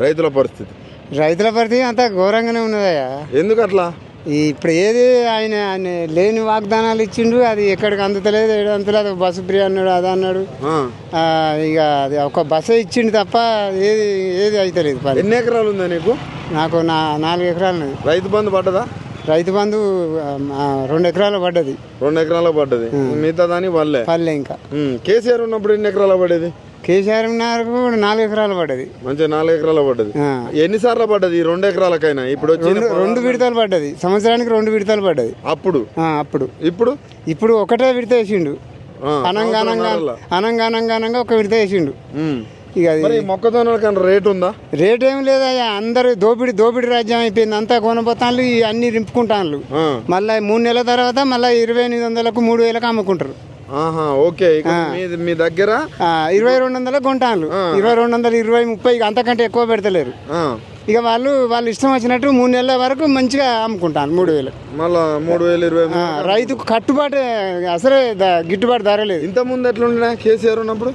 రైతుల పరిస్థితి. రైతుల పరిస్థితి అంతా ఘోరంగానే ఉన్నదయ్యా. ఎందుకు అట్లా? ఇప్పుడు ఏది ఆయన ఆయన లేని వాగ్దానాలు ఇచ్చిండు అది ఎక్కడికి అందుతలేదు ఏడు అందుతలేదు బస్సు ఫ్రీ అన్నాడు అది అన్నాడు. ఇక అది ఒక బస్సే ఇచ్చిండు తప్ప ఏది ఏది అవుతలేదు పని. ఎన్ని ఎకరాలు ఉందా నీకు? నాకు నా నాలుగు ఎకరాలు రైతు బంధు పడ్డదా? రైతు బంధు రెండు ఎకరాలు పడ్డది. రెండు ఎకరాలకు పడ్డది. మిగతా దాని వల్లే పల్లె ఇంకా. కేసీఆర్ ఉన్నప్పుడు ఎన్ని ఎకరాలు పడేది? కేసీఆర్ కూడా నాలుగు ఎకరాలు పడ్డది. మంచిగా నాలుగు ఎకరాలు పడ్డది. ఎన్నిసార్లు పడ్డది ఈ రెండు ఎకరాలకైనా? ఇప్పుడు రెండు విడతలు పడ్డది. సంవత్సరానికి రెండు విడతలు పడ్డది. అప్పుడు? అప్పుడు. ఇప్పుడు? ఇప్పుడు ఒకటే విడత వేసిండు. ఆ, అనంగా అనంగా సంవత్సరంన్నరలో. అనంగా అనంగా అనంగా ఒక విడత వేసిండు. ఇక అది మరి మొక్కజొన్నలకన్నా రేట్ ఉందా? రేట్ ఏం లేదయ్యా అందరు దోపిడి దోపిడి రాజ్యం అయిపోయింది. అంతా కొనబోతాన్లు ఈ అన్ని రింపుకుంటాన్లు. మళ్ళీ మూడు నెలల తర్వాత మళ్ళీ ఇరవై ఎనిమిది వందలకు మూడు వేలకు అమ్ముకుంటారు. ఓకే. ఇక మీ మీ దగ్గర ఇరవై రెండు వందలకు కొంటాన్లు ఇరవై రెండు వందలు ఇరవై ముప్పై అంతకంటే ఎక్కువ పెడతలేరు. ఇక వాళ్ళు వాళ్ళు ఇష్టం వచ్చినట్టు మూడు నెలల వరకు మంచిగా అమ్ముకుంటాను మూడు వేలు. మళ్ళా మూడు వేలు ఇరవై రైతుకు కట్టుబాటు అసలే గిట్టుబాటు ధర లేదు. ఇంత ముందు ఎట్లుండే కేసీఆర్ ఉన్నప్పుడు?